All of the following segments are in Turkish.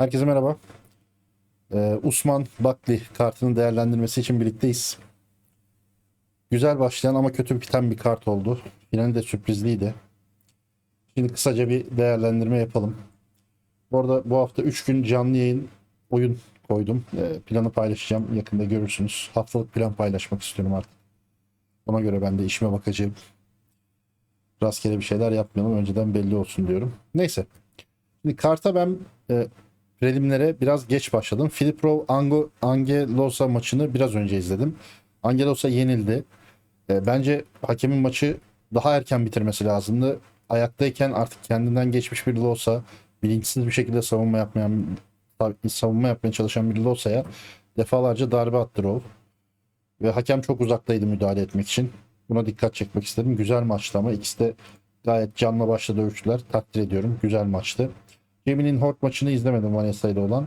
Herkese merhaba. Ee, Usman Bakli kartının değerlendirmesi için birlikteyiz. Güzel başlayan ama kötü biten bir kart oldu. Finali de sürprizliydi. Şimdi kısaca bir değerlendirme yapalım. Bu arada bu hafta 3 gün canlı yayın oyun koydum. Ee, planı paylaşacağım. Yakında görürsünüz. Haftalık plan paylaşmak istiyorum artık. Ona göre ben de işime bakacağım. Rastgele bir şeyler yapmayalım. Önceden belli olsun diyorum. Neyse. Şimdi karta ben e, preliminlere biraz geç başladım. Filiprov Ango, Angelosa maçını biraz önce izledim. Angelosa yenildi. E, bence hakemin maçı daha erken bitirmesi lazımdı. Ayaktayken artık kendinden geçmiş biri olsa bilinçsiz bir şekilde savunma yapmayan savunma yapmaya çalışan biri olsa'ya defalarca darbe attı Rov. Ve hakem çok uzaktaydı müdahale etmek için. Buna dikkat çekmek istedim. Güzel maçtı ama ikisi de gayet canla başla dövüştüler. Takdir ediyorum. Güzel maçtı. Jamie'nin Hort maçını izlemedim Vanessa ile olan.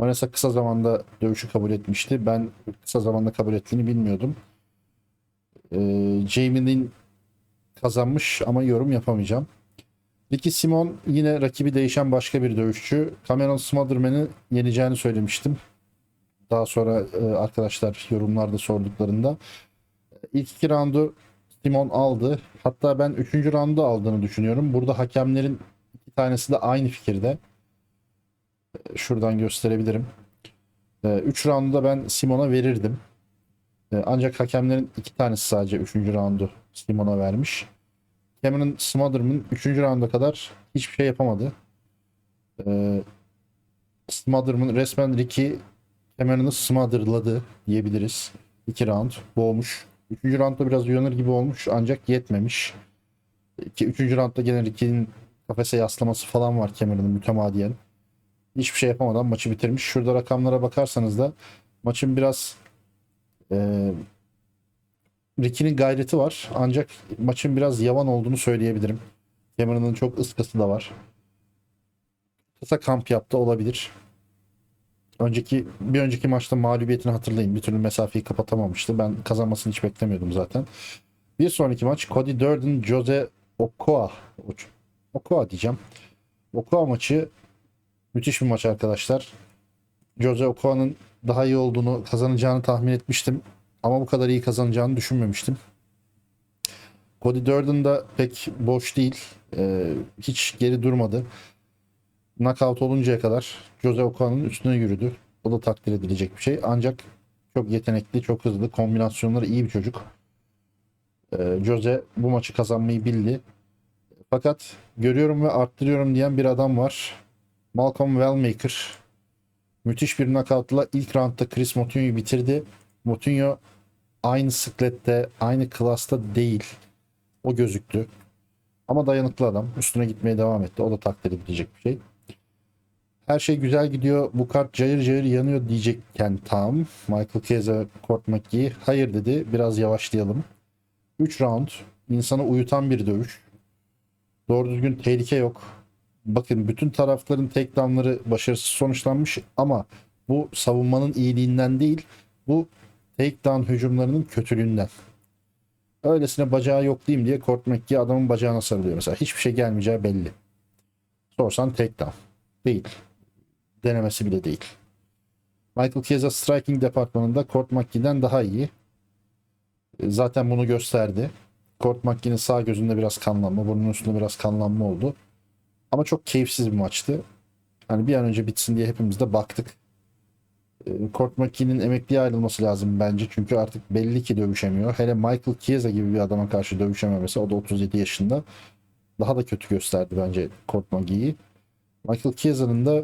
Vanessa kısa zamanda dövüşü kabul etmişti. Ben kısa zamanda kabul ettiğini bilmiyordum. Ee, Jamie'nin kazanmış ama yorum yapamayacağım. Ricky Simon yine rakibi değişen başka bir dövüşçü. Cameron Smotherman'ı yeneceğini söylemiştim. Daha sonra e, arkadaşlar yorumlarda sorduklarında. İlk iki roundu Simon aldı. Hatta ben üçüncü roundu aldığını düşünüyorum. Burada hakemlerin tanesi de aynı fikirde. E, Şuradan gösterebilirim. 3 roundu da ben Simon'a verirdim. E, Ancak hakemlerin iki tanesi sadece 3. roundu Simon'a vermiş. Cameron Smotherman 3. rounda kadar hiçbir şey yapamadı. Smotherman resmen Ricky Cameron'ı smotherladı diyebiliriz. 2 round boğmuş. 3. roundda biraz uyanır gibi olmuş ancak yetmemiş. Ki 3. roundda gene Ricky'nin kafese yaslaması falan var Cameron'ın mütemadiyen. Hiçbir şey yapamadan maçı bitirmiş. Şurada rakamlara bakarsanız da maçın biraz e, Ricky'nin gayreti var. Ancak maçın biraz yavan olduğunu söyleyebilirim. Cameron'ın çok ıskası da var. Kısa kamp yaptı olabilir. Önceki bir önceki maçta mağlubiyetini hatırlayın. Bir türlü mesafeyi kapatamamıştı. Ben kazanmasını hiç beklemiyordum zaten. Bir sonraki maç Cody Durden, Jose Okoa. Okoa diyeceğim. Okoa maçı müthiş bir maç arkadaşlar. Jose Okoa'nın daha iyi olduğunu, kazanacağını tahmin etmiştim. Ama bu kadar iyi kazanacağını düşünmemiştim. Cody Durden da pek boş değil. Ee, hiç geri durmadı. Knockout oluncaya kadar Jose Okoa'nın üstüne yürüdü. O da takdir edilecek bir şey. Ancak çok yetenekli, çok hızlı, kombinasyonları iyi bir çocuk. Ee, Jose bu maçı kazanmayı bildi. Fakat görüyorum ve arttırıyorum diyen bir adam var. Malcolm Wellmaker. Müthiş bir knockoutla ilk roundda Chris Moutinho'yu bitirdi. Moutinho aynı sıklette, aynı klasta değil. O gözüktü. Ama dayanıklı adam. Üstüne gitmeye devam etti. O da takdir edilecek bir şey. Her şey güzel gidiyor. Bu kart cayır cayır yanıyor diyecekken tam. Michael Chiesa, Court McGee hayır dedi. Biraz yavaşlayalım. 3 round. insanı uyutan bir dövüş. Doğru düzgün tehlike yok. Bakın bütün tarafların takedownları başarısız sonuçlanmış ama bu savunmanın iyiliğinden değil. Bu takedown hücumlarının kötülüğünden. Öylesine bacağı yok diyeyim diye Court McGee adamın bacağına sarılıyor mesela. Hiçbir şey gelmeyeceği belli. Sorsan takedown. Değil. Denemesi bile değil. Michael Chiesa striking departmanında Court McGee'den daha iyi. Zaten bunu gösterdi. Court McGee'nin sağ gözünde biraz kanlanma, burnunun üstünde biraz kanlanma oldu. Ama çok keyifsiz bir maçtı. Hani bir an önce bitsin diye hepimiz de baktık. E, Court McGee'nin emekliye ayrılması lazım bence. Çünkü artık belli ki dövüşemiyor. Hele Michael Chiesa gibi bir adama karşı dövüşememesi, o da 37 yaşında. Daha da kötü gösterdi bence Court McGee'yi. Michael Chiesa'nın da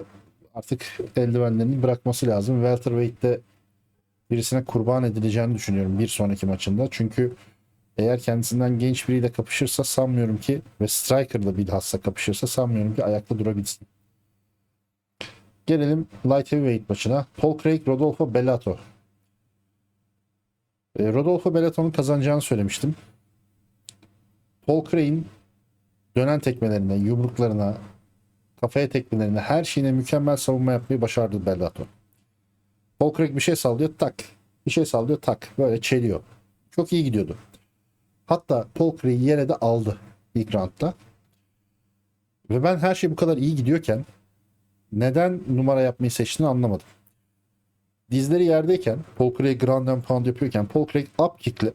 artık eldivenlerini bırakması lazım. Welterweight'te birisine kurban edileceğini düşünüyorum bir sonraki maçında. Çünkü eğer kendisinden genç biriyle kapışırsa sanmıyorum ki ve Striker'la bilhassa kapışırsa sanmıyorum ki ayakta durabilsin. Gelelim Light Heavyweight maçına. Paul Craig, Rodolfo Bellato. E, Rodolfo Bellato'nun kazanacağını söylemiştim. Paul Craig'in dönen tekmelerine, yumruklarına, kafaya tekmelerine, her şeyine mükemmel savunma yapmayı başardı Bellato. Paul Craig bir şey sallıyor tak. Bir şey sallıyor tak. Böyle çeliyor. Çok iyi gidiyordu. Hatta Craig'i yere de aldı ilk roundda. Ve ben her şey bu kadar iyi gidiyorken neden numara yapmayı seçtiğini anlamadım. Dizleri yerdeyken Paul Craig ground and pound yapıyorken Paul Craig up kickle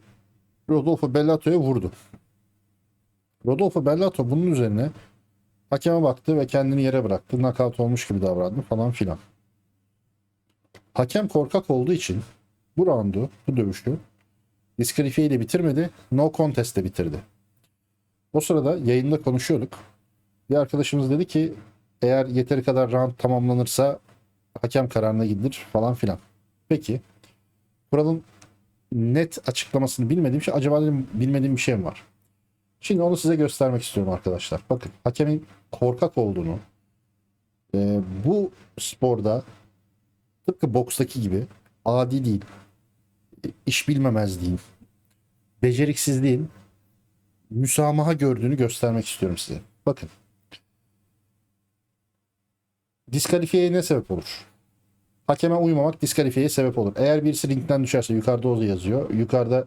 Rodolfo Bellato'ya vurdu. Rodolfo Bellato bunun üzerine hakeme baktı ve kendini yere bıraktı. Knockout olmuş gibi davrandı falan filan. Hakem korkak olduğu için bu roundu, bu dövüşü diskalifiye ile bitirmedi. No contest ile bitirdi. O sırada yayında konuşuyorduk. Bir arkadaşımız dedi ki eğer yeteri kadar round tamamlanırsa hakem kararına gidilir falan filan. Peki kuralın net açıklamasını bilmediğim şey acaba dedim bilmediğim bir şey mi var? Şimdi onu size göstermek istiyorum arkadaşlar. Bakın hakemin korkak olduğunu e, bu sporda tıpkı bokstaki gibi adi değil, iş bilmemezliğin, beceriksizliğin müsamaha gördüğünü göstermek istiyorum size. Bakın. Diskalifiyeye ne sebep olur? Hakeme uymamak diskalifiyeye sebep olur. Eğer birisi ringden düşerse yukarıda o yazıyor. Yukarıda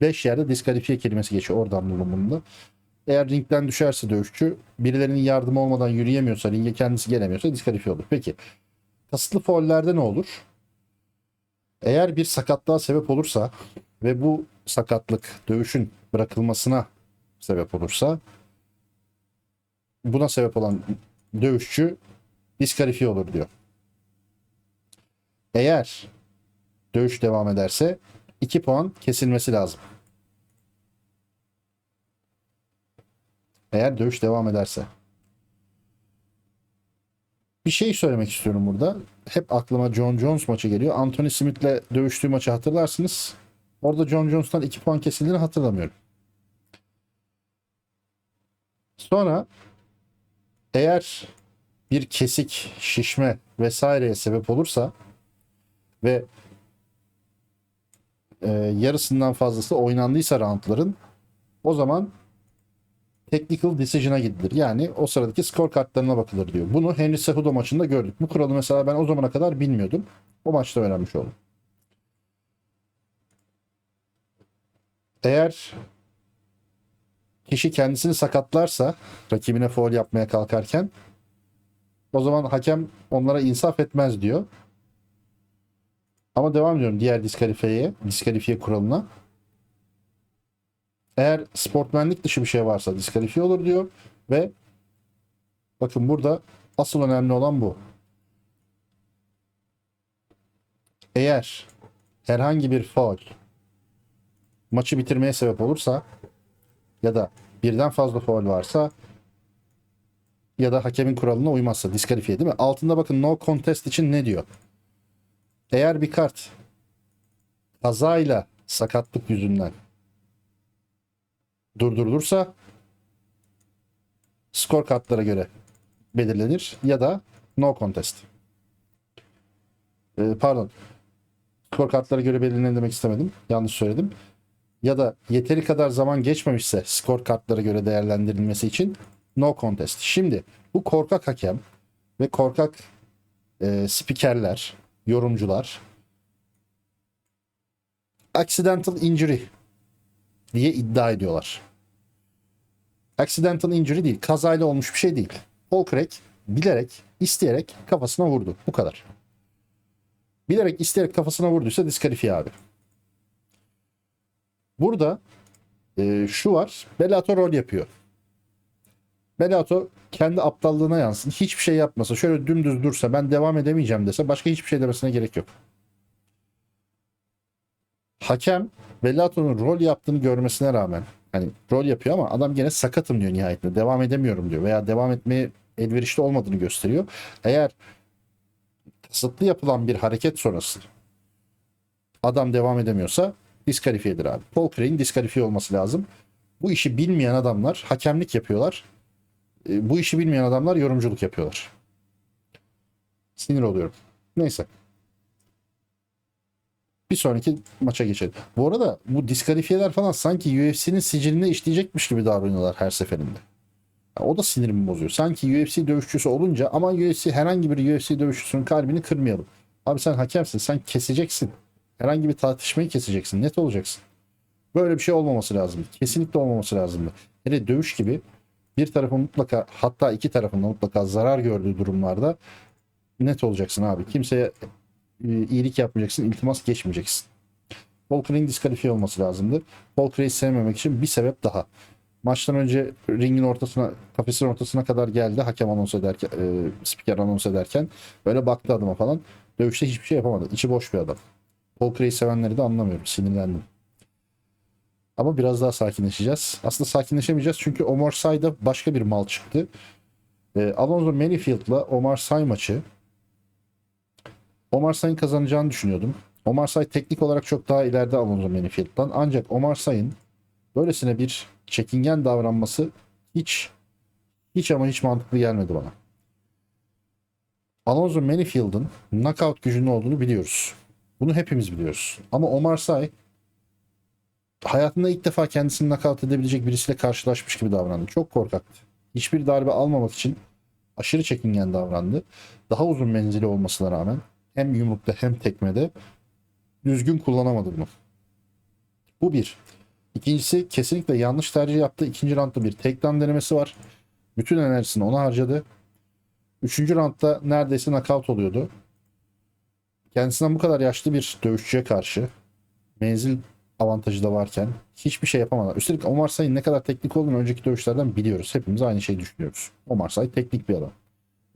5 yerde diskalifiye kelimesi geçiyor oradan bulunumunda. Eğer ringden düşerse dövüşçü birilerinin yardımı olmadan yürüyemiyorsa, ringe kendisi gelemiyorsa diskalifiye olur. Peki kasıtlı faullerde ne olur? Eğer bir sakatlığa sebep olursa ve bu sakatlık dövüşün bırakılmasına sebep olursa buna sebep olan dövüşçü diskalifiye olur diyor. Eğer dövüş devam ederse 2 puan kesilmesi lazım. Eğer dövüş devam ederse. Bir şey söylemek istiyorum burada. Hep aklıma John Jones maçı geliyor. Anthony Smith'le dövüştüğü maçı hatırlarsınız. Orada John Jones'tan 2 puan kesildiğini hatırlamıyorum. Sonra eğer bir kesik, şişme vesaireye sebep olursa ve e, yarısından fazlası oynandıysa roundların o zaman technical decision'a gidilir. Yani o sıradaki skor kartlarına bakılır diyor. Bunu Henry Cejudo maçında gördük. Bu kuralı mesela ben o zamana kadar bilmiyordum. O maçta öğrenmiş oldum. Eğer kişi kendisini sakatlarsa rakibine foul yapmaya kalkarken o zaman hakem onlara insaf etmez diyor. Ama devam ediyorum diğer diskalifiyeye, diskalifiye kuralına. Eğer sportmenlik dışı bir şey varsa diskalifiye olur diyor ve bakın burada asıl önemli olan bu. Eğer herhangi bir faul maçı bitirmeye sebep olursa ya da birden fazla faul varsa ya da hakemin kuralına uymazsa diskalifiye değil mi? Altında bakın no contest için ne diyor? Eğer bir kart kazayla sakatlık yüzünden durdurulursa skor kartlara göre belirlenir ya da no contest. Ee, pardon. Skor kartlara göre belirlenir demek istemedim. Yanlış söyledim. Ya da yeteri kadar zaman geçmemişse skor kartlara göre değerlendirilmesi için no contest. Şimdi bu korkak hakem ve korkak e, spikerler, yorumcular accidental injury diye iddia ediyorlar. Accidental injury değil. Kazayla olmuş bir şey değil. Paul Craig bilerek, isteyerek kafasına vurdu. Bu kadar. Bilerek, isteyerek kafasına vurduysa diskalifiye abi. Burada e, şu var. Bellator rol yapıyor. Bellator kendi aptallığına yansın. Hiçbir şey yapmasa, şöyle dümdüz dursa, ben devam edemeyeceğim dese başka hiçbir şey demesine gerek yok. Hakem Bellator'un rol yaptığını görmesine rağmen hani rol yapıyor ama adam gene sakatım diyor nihayetinde. Devam edemiyorum diyor veya devam etmeye elverişli olmadığını gösteriyor. Eğer kasıtlı yapılan bir hareket sonrası adam devam edemiyorsa diskalifiyedir abi. Paul Craig'in diskalifiye olması lazım. Bu işi bilmeyen adamlar hakemlik yapıyorlar. E, Bu işi bilmeyen adamlar yorumculuk yapıyorlar. Sinir oluyorum. Neyse. Bir sonraki maça geçelim. Bu arada bu diskalifiyeler falan sanki UFC'nin siciline işleyecekmiş gibi davranıyorlar her seferinde. Ya o da sinirimi bozuyor. Sanki UFC dövüşçüsü olunca ama UFC herhangi bir UFC dövüşçüsünün kalbini kırmayalım. Abi sen hakemsin. Sen keseceksin. Herhangi bir tartışmayı keseceksin. Net olacaksın. Böyle bir şey olmaması lazım. Kesinlikle olmaması lazım. Hele dövüş gibi bir tarafın mutlaka hatta iki tarafın da mutlaka zarar gördüğü durumlarda net olacaksın abi. Kimseye iyilik yapmayacaksın, iltimas geçmeyeceksin. Volker'in diskalifiye olması lazımdı. Volker'ı sevmemek için bir sebep daha. Maçtan önce ringin ortasına, kafesin ortasına kadar geldi hakem anons ederken, e, spiker anons ederken. Böyle baktı adıma falan. Dövüşte hiçbir şey yapamadı. İçi boş bir adam. Volker'ı sevenleri de anlamıyorum. Sinirlendim. Ama biraz daha sakinleşeceğiz. Aslında sakinleşemeyeceğiz çünkü Omar Say'da başka bir mal çıktı. E, Alonso Manifield'la Omar Say maçı Omar Say'ın kazanacağını düşünüyordum. Omar Say teknik olarak çok daha ileride Alonso Manifield'dan. Ancak Omar Say'ın böylesine bir çekingen davranması hiç hiç ama hiç mantıklı gelmedi bana. Alonso Manifield'ın knockout gücünün olduğunu biliyoruz. Bunu hepimiz biliyoruz. Ama Omar Say hayatında ilk defa kendisini knockout edebilecek birisiyle karşılaşmış gibi davrandı. Çok korkaktı. Hiçbir darbe almamak için aşırı çekingen davrandı. Daha uzun menzili olmasına rağmen hem yumrukta hem tekmede düzgün kullanamadı bunu. Bu bir. İkincisi kesinlikle yanlış tercih yaptı. İkinci roundda bir takedown denemesi var. Bütün enerjisini ona harcadı. Üçüncü roundda neredeyse knockout oluyordu. Kendisinden bu kadar yaşlı bir dövüşçüye karşı menzil avantajı da varken hiçbir şey yapamadı. Üstelik Omar Say'ın ne kadar teknik olduğunu önceki dövüşlerden biliyoruz. Hepimiz aynı şeyi düşünüyoruz. Omar Say teknik bir adam.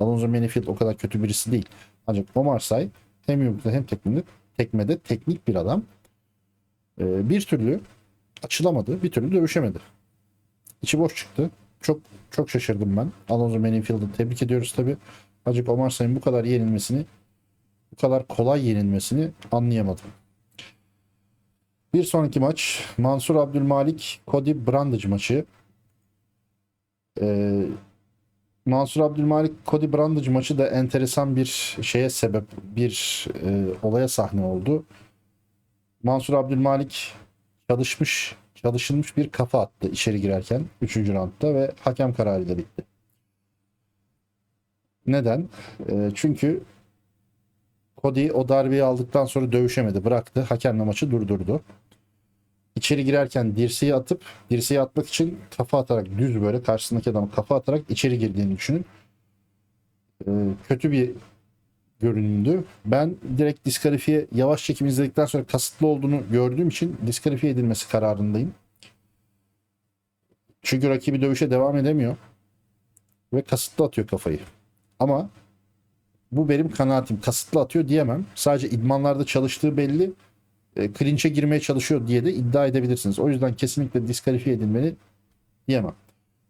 Alonso Manifield o kadar kötü birisi değil. Ancak Omar Say hem yumrukta hem tekmede, tekmede teknik bir adam. Ee, bir türlü açılamadı. Bir türlü dövüşemedi. İçi boş çıktı. Çok çok şaşırdım ben. Alonso Manifield'ı tebrik ediyoruz tabi. Ancak Omar Say'ın bu kadar yenilmesini bu kadar kolay yenilmesini anlayamadım. Bir sonraki maç Mansur Abdülmalik Cody Brandage maçı. Ee, Mansur Abdülmalik Cody Brandage maçı da enteresan bir şeye sebep, bir e, olaya sahne oldu. Mansur Abdülmalik çalışmış, çalışılmış bir kafa attı içeri girerken 3. roundda ve hakem kararıyla bitti. Neden? E, çünkü Cody o darbeyi aldıktan sonra dövüşemedi, bıraktı. Hakemle maçı durdurdu. İçeri girerken dirseği atıp dirseği atmak için kafa atarak düz böyle karşısındaki adamı kafa atarak içeri girdiğini düşünün. Ee, kötü bir görünümdü. Ben direkt diskalifiye yavaş çekim izledikten sonra kasıtlı olduğunu gördüğüm için diskalifiye edilmesi kararındayım. Çünkü rakibi dövüşe devam edemiyor. Ve kasıtlı atıyor kafayı. Ama bu benim kanaatim. Kasıtlı atıyor diyemem. Sadece idmanlarda çalıştığı belli e, clinch'e girmeye çalışıyor diye de iddia edebilirsiniz. O yüzden kesinlikle diskalifiye edilmeli diyemem.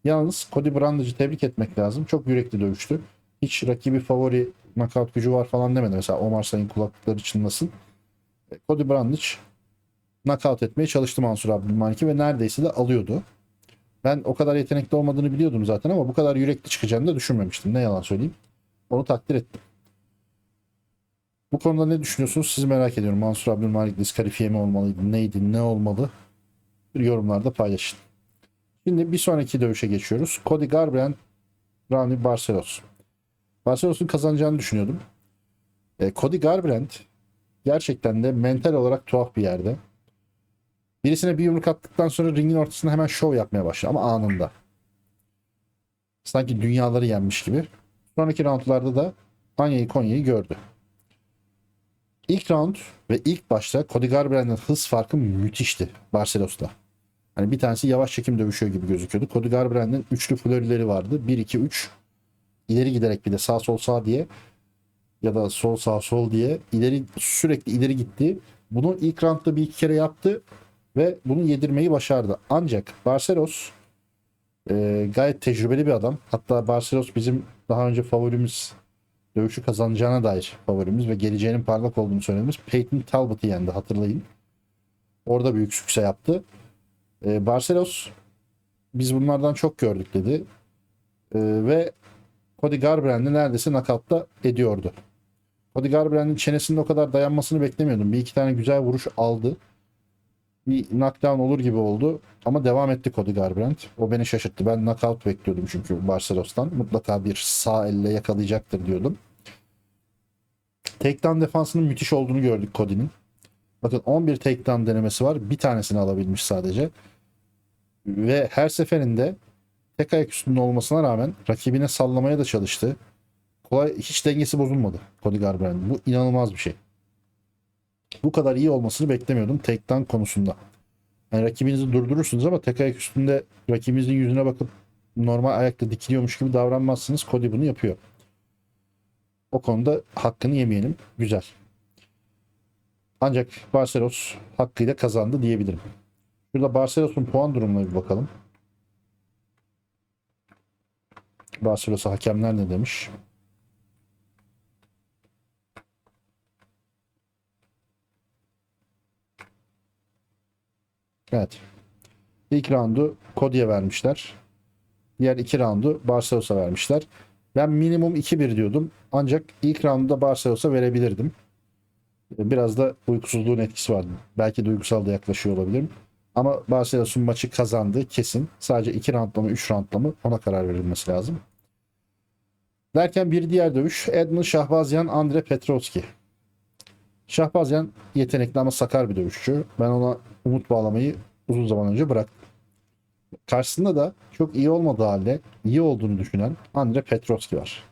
Yalnız Cody Brandage'ı tebrik etmek lazım. Çok yürekli dövüştü. Hiç rakibi favori knockout gücü var falan demedi. Mesela Omar Sayın kulaklıkları çınlasın. E, Cody Brandage knockout etmeye çalıştı Mansur Abdülmalik'i ve neredeyse de alıyordu. Ben o kadar yetenekli olmadığını biliyordum zaten ama bu kadar yürekli çıkacağını da düşünmemiştim. Ne yalan söyleyeyim. Onu takdir ettim. Bu konuda ne düşünüyorsunuz? Sizi merak ediyorum. Mansur Abdülmalik diskalifiye mi olmalıydı? Neydi? Ne olmalı? Yorumlarda paylaşın. Şimdi bir sonraki dövüşe geçiyoruz. Cody Garbrandt, Rami Barcelos. Barcelos'un kazanacağını düşünüyordum. E, Cody Garbrandt gerçekten de mental olarak tuhaf bir yerde. Birisine bir yumruk attıktan sonra ringin ortasında hemen şov yapmaya başladı ama anında. Sanki dünyaları yenmiş gibi. Sonraki roundlarda da Anya'yı Konya'yı gördü. İlk round ve ilk başta Cody Garbrandt'ın hız farkı müthişti Barcelos'ta. Hani bir tanesi yavaş çekim dövüşüyor gibi gözüküyordu. Cody Garbrandt'ın üçlü florileri vardı. 1-2-3 ileri giderek bir de sağ sol sağ diye ya da sol sağ sol diye ileri sürekli ileri gitti. Bunu ilk roundda bir iki kere yaptı ve bunu yedirmeyi başardı. Ancak Barcelos e, gayet tecrübeli bir adam. Hatta Barcelos bizim daha önce favorimiz dövüşü kazanacağına dair favorimiz ve geleceğinin parlak olduğunu söylediğimiz Peyton Talbot'ı yendi hatırlayın. Orada büyük sükse yaptı. E, Barcelos biz bunlardan çok gördük dedi. E, ve Cody Garbrandt'i neredeyse nakavtta ediyordu. Cody Garbrandt'in çenesinde o kadar dayanmasını beklemiyordum. Bir iki tane güzel vuruş aldı. Bir knockdown olur gibi oldu. Ama devam etti Cody Garbrandt. O beni şaşırttı. Ben knockout bekliyordum çünkü Barcelos'tan. Mutlaka bir sağ elle yakalayacaktır diyordum. Takedown defansının müthiş olduğunu gördük Cody'nin. Bakın 11 takedown denemesi var. Bir tanesini alabilmiş sadece. Ve her seferinde tek ayak üstünde olmasına rağmen rakibine sallamaya da çalıştı. Kolay hiç dengesi bozulmadı Cody Garbrandt. Bu inanılmaz bir şey. Bu kadar iyi olmasını beklemiyordum takedown konusunda. Yani rakibinizi durdurursunuz ama tek ayak üstünde rakibinizin yüzüne bakıp normal ayakta dikiliyormuş gibi davranmazsınız. Cody bunu yapıyor. O konuda hakkını yemeyelim. Güzel. Ancak Barcelos hakkıyla kazandı diyebilirim. Şurada Barcelos'un puan durumuna bir bakalım. Barcelos'a hakemler ne demiş? Evet. İlk roundu Cody'ye vermişler. Diğer iki roundu Barcelos'a vermişler. Ben minimum 2-1 diyordum. Ancak ilk roundda Barcelos'a verebilirdim. Biraz da uykusuzluğun etkisi vardı. Belki duygusal da yaklaşıyor olabilirim. Ama Barcelos'un maçı kazandı kesin. Sadece 2 roundla mı 3 roundla mı ona karar verilmesi lazım. Derken bir diğer dövüş Edmund Şahbazyan Andre Petrovski. Şahbazyan yetenekli ama sakar bir dövüşçü. Ben ona umut bağlamayı uzun zaman önce bıraktım. Karşısında da çok iyi olmadığı halde iyi olduğunu düşünen Andre Petrovski var.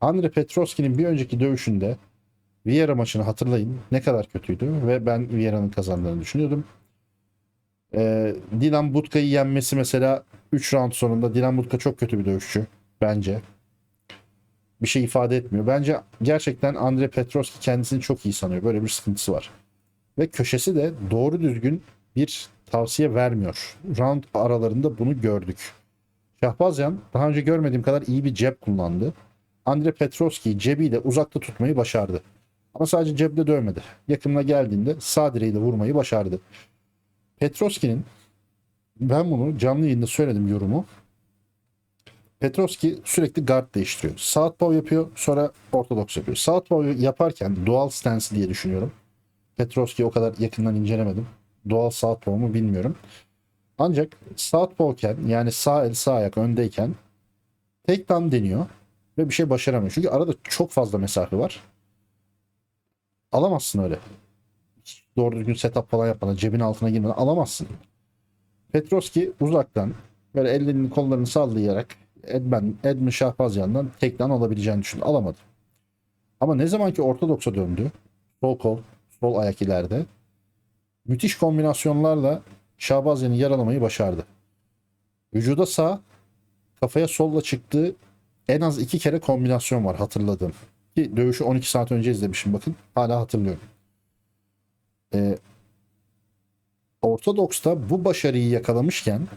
Andre Petrovski'nin bir önceki dövüşünde Vieira maçını hatırlayın. Ne kadar kötüydü ve ben Vieira'nın kazandığını düşünüyordum. Ee, Dilan Butka'yı yenmesi mesela 3 round sonunda Dilan Butka çok kötü bir dövüşçü bence. Bir şey ifade etmiyor. Bence gerçekten Andre Petrovski kendisini çok iyi sanıyor. Böyle bir sıkıntısı var. Ve köşesi de doğru düzgün bir tavsiye vermiyor. Round aralarında bunu gördük. Şahbazyan daha önce görmediğim kadar iyi bir cep kullandı. Andre Petrovski'yi cebiyle uzakta tutmayı başardı. Ama sadece ceple dövmedi. Yakınına geldiğinde sağ direğiyle vurmayı başardı. Petrovski'nin ben bunu canlı yayında söyledim yorumu. Petrovski sürekli guard değiştiriyor. Southpaw yapıyor sonra ortodoks yapıyor. Southpaw yaparken dual stance diye düşünüyorum. Petrovski o kadar yakından incelemedim. Doğal Southpaw mu bilmiyorum. Ancak Southpaw'ken yani sağ el sağ ayak öndeyken takedown deniyor ve bir şey başaramıyor. Çünkü arada çok fazla mesafe var. Alamazsın öyle. Doğru düzgün setup falan yapmadan cebin altına girmeden alamazsın. Petrovski uzaktan böyle ellerini kollarını sallayarak Edmund, Edmund Şahbazyan'dan takedown alabileceğini düşündü. Alamadı. Ama ne zaman ki ortodoksa döndü sol kol, sol ayak ileride müthiş kombinasyonlarla Şahbazyan'ı yaralamayı başardı. Vücuda sağ, kafaya solla çıktığı en az iki kere kombinasyon var hatırladığım. Ki dövüşü 12 saat önce izlemişim bakın. Hala hatırlıyorum. Ee, Ortodoks'ta bu başarıyı yakalamışken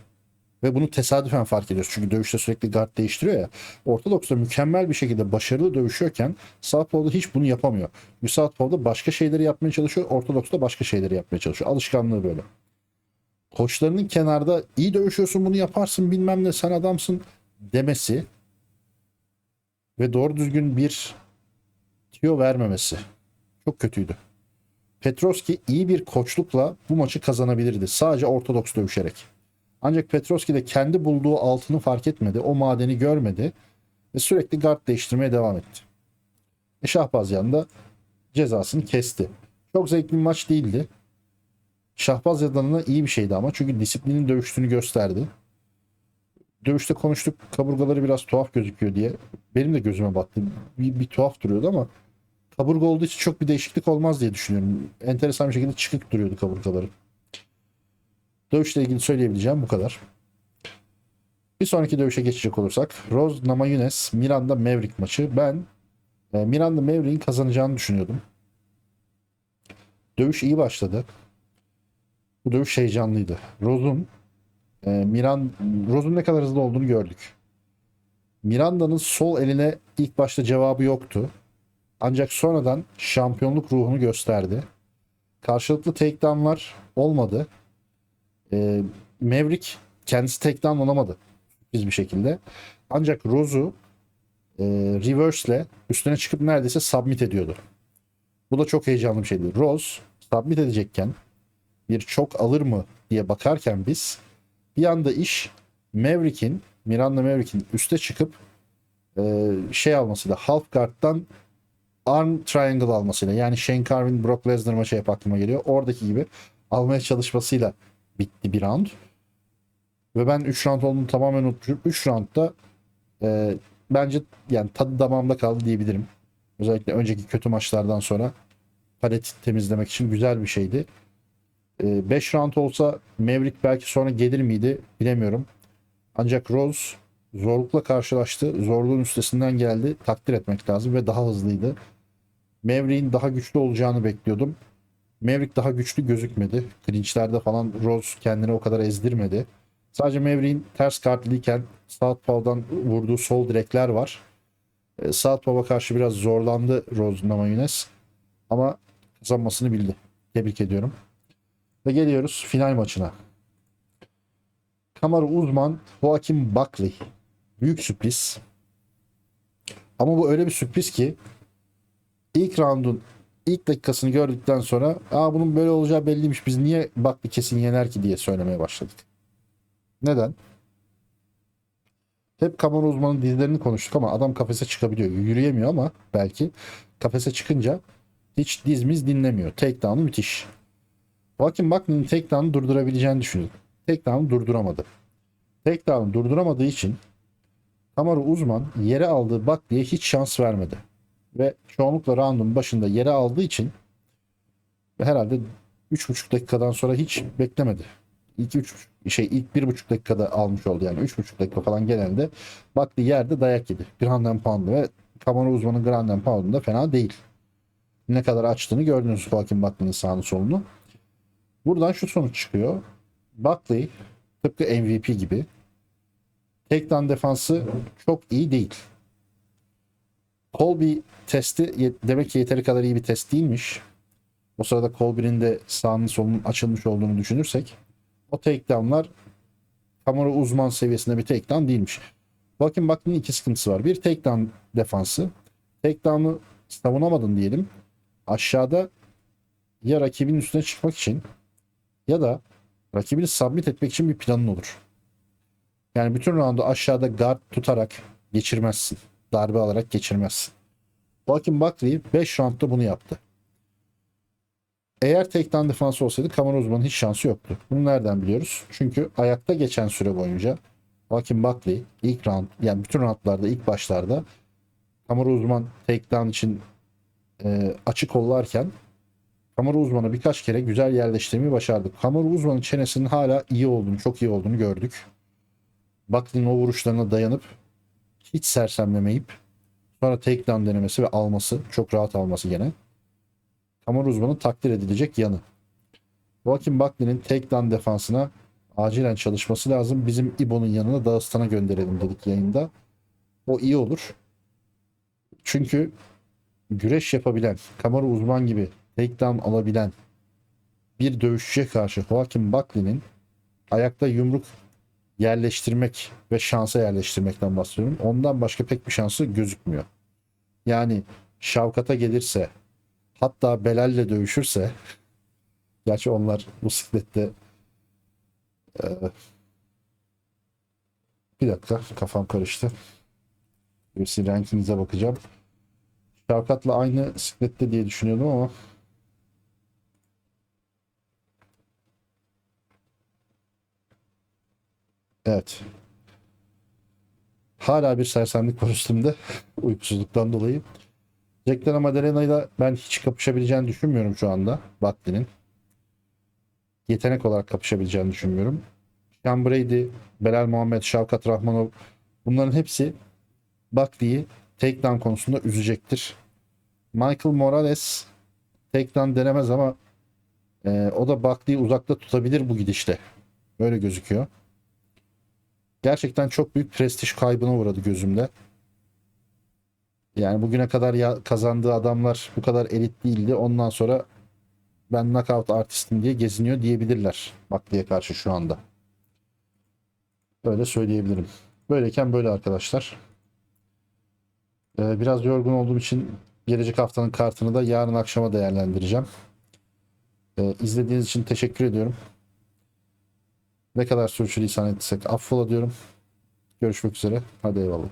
ve bunu tesadüfen fark ediyoruz. Çünkü dövüşte sürekli guard değiştiriyor ya. Ortodoks'ta mükemmel bir şekilde başarılı dövüşüyorken Southpaw'da hiç bunu yapamıyor. Bir Southpaw'da başka şeyleri yapmaya çalışıyor. Ortodoks'ta başka şeyleri yapmaya çalışıyor. Alışkanlığı böyle. Koçlarının kenarda iyi dövüşüyorsun bunu yaparsın bilmem ne sen adamsın demesi ve doğru düzgün bir tüyo vermemesi çok kötüydü. Petrovski iyi bir koçlukla bu maçı kazanabilirdi. Sadece ortodoks dövüşerek. Ancak Petrovski de kendi bulduğu altını fark etmedi. O madeni görmedi. Ve sürekli guard değiştirmeye devam etti. E Şahbazyan da cezasını kesti. Çok zevkli bir maç değildi. Şahbaz adına iyi bir şeydi ama. Çünkü disiplinin dövüştüğünü gösterdi. Dövüşte konuştuk. Kaburgaları biraz tuhaf gözüküyor diye. Benim de gözüme battı. Bir, bir tuhaf duruyordu ama kaburga olduğu için çok bir değişiklik olmaz diye düşünüyorum. Enteresan bir şekilde çıkık duruyordu kaburgaları. Dövüşle ilgili söyleyebileceğim bu kadar. Bir sonraki dövüşe geçecek olursak Rose Namajunas Miranda Maverick maçı. Ben e, Miranda Maverick'in kazanacağını düşünüyordum. Dövüş iyi başladı. Bu dövüş heyecanlıydı. Rose'un e, Miran Rose'un ne kadar hızlı olduğunu gördük. Miranda'nın sol eline ilk başta cevabı yoktu. Ancak sonradan şampiyonluk ruhunu gösterdi. Karşılıklı takedownlar olmadı. E, Maverick kendisi takedown olamadı biz bir şekilde. Ancak Rose'u e, reverse ile üstüne çıkıp neredeyse submit ediyordu. Bu da çok heyecanlı bir şeydi. Rose submit edecekken bir çok alır mı diye bakarken biz bir anda iş Maverick'in Miranda Maverick'in üste çıkıp e, şey almasıyla half guard'dan arm triangle almasıyla yani Shane Carvin Brock Lesnar maçı hep aklıma geliyor. Oradaki gibi almaya çalışmasıyla bitti bir round. Ve ben 3 round olduğunu tamamen unutmuşum. 3 roundda e, bence yani tadı damağımda kaldı diyebilirim. Özellikle önceki kötü maçlardan sonra paleti temizlemek için güzel bir şeydi. 5 round olsa Maverick belki sonra gelir miydi bilemiyorum. Ancak Rose zorlukla karşılaştı. Zorluğun üstesinden geldi. Takdir etmek lazım ve daha hızlıydı. Maverick'in daha güçlü olacağını bekliyordum. Maverick daha güçlü gözükmedi. Clinch'lerde falan Rose kendini o kadar ezdirmedi. Sadece Maverick'in ters kartlıyken Southpaw'dan vurduğu sol direkler var. E, Southpaw'a karşı biraz zorlandı Rose Namajunas. Ama kazanmasını bildi. Tebrik ediyorum. Ve geliyoruz final maçına. Kamaru uzman Joaquin Buckley. Büyük sürpriz. Ama bu öyle bir sürpriz ki ilk roundun ilk dakikasını gördükten sonra Aa, bunun böyle olacağı belliymiş biz niye Buckley kesin yener ki diye söylemeye başladık. Neden? Hep Kamaru uzmanın dizlerini konuştuk ama adam kafese çıkabiliyor. Yürüyemiyor ama belki kafese çıkınca hiç dizimiz dinlemiyor. Takedown'u müthiş. Joaquin Buckley'nin takedown'u durdurabileceğini düşündüm. Takedown'u durduramadı. Takedown'u durduramadığı için Kamaru uzman yere aldığı Buckley'e hiç şans vermedi. Ve çoğunlukla round'un başında yere aldığı için herhalde 3,5 dakikadan sonra hiç beklemedi. İlk 3 şey ilk 1,5 dakikada almış oldu yani 3,5 dakika falan genelde Buckley yerde dayak yedi. Ground and Pound'u ve Kamaru uzmanın Ground and Pound'unda fena değil. Ne kadar açtığını gördünüz Joaquin Buckley'nin sağını solunu. Buradan şu sonuç çıkıyor. Buckley tıpkı MVP gibi takedown defansı çok iyi değil. Colby testi demek ki yeteri kadar iyi bir test değilmiş. O sırada Colby'nin de sağının solunun açılmış olduğunu düşünürsek o takedownlar Kamaru uzman seviyesinde bir takedown değilmiş. Bakın Buckley'nin iki sıkıntısı var. Bir takedown defansı. Takedown'u savunamadın diyelim. Aşağıda ya rakibin üstüne çıkmak için ya da rakibini submit etmek için bir planın olur. Yani bütün roundu aşağıda guard tutarak geçirmezsin. Darbe alarak geçirmezsin. Joaquin Buckley 5 roundda bunu yaptı. Eğer takedown defansı olsaydı Kamara uzmanın hiç şansı yoktu. Bunu nereden biliyoruz? Çünkü ayakta geçen süre boyunca Joaquin Buckley ilk round yani bütün roundlarda ilk başlarda Kamara uzman takedown için e, açık kollarken Kamaru uzmanı birkaç kere güzel yerleştirmeyi başardık. Kamaru uzmanın çenesinin hala iyi olduğunu, çok iyi olduğunu gördük. Buckley'nin o vuruşlarına dayanıp hiç sersemlemeyip sonra takedown denemesi ve alması, çok rahat alması gene. Kamaru uzmanın takdir edilecek yanı. Joaquin Buckley'nin takedown defansına acilen çalışması lazım. Bizim İbo'nun yanına Dağıstan'a gönderelim dedik yayında. O iyi olur. Çünkü güreş yapabilen, Kamaru uzman gibi takedown alabilen bir dövüşçüye karşı Joaquin Buckley'nin ayakta yumruk yerleştirmek ve şansa yerleştirmekten bahsediyorum. Ondan başka pek bir şansı gözükmüyor. Yani Şavkat'a gelirse hatta Belal'le dövüşürse gerçi onlar bu siklette e, bir dakika kafam karıştı. UFC ranking'e bakacağım. Şavkat'la aynı siklette diye düşünüyordum ama Evet. Hala bir sersemlik var üstümde. Uykusuzluktan dolayı. Jack'la Madelena'yla ben hiç kapışabileceğini düşünmüyorum şu anda. Buckley'nin. Yetenek olarak kapışabileceğini düşünmüyorum. Sean Brady, Belal Muhammed, Şavkat Rahmanov bunların hepsi Buckley'i takedown konusunda üzecektir. Michael Morales takedown denemez ama e, o da Buckley'i uzakta tutabilir bu gidişle. Böyle gözüküyor. Gerçekten çok büyük prestij kaybına uğradı gözümde. Yani bugüne kadar ya, kazandığı adamlar bu kadar elit değildi. Ondan sonra ben knockout artistim diye geziniyor diyebilirler Buckley'e karşı şu anda. Böyle söyleyebilirim. Böyleyken böyle arkadaşlar. Ee, biraz yorgun olduğum için gelecek haftanın kartını da yarın akşama değerlendireceğim. Ee, izlediğiniz için teşekkür ediyorum. Ne kadar sürçülisan etsek affola diyorum. Görüşmek üzere. Hadi eyvallah.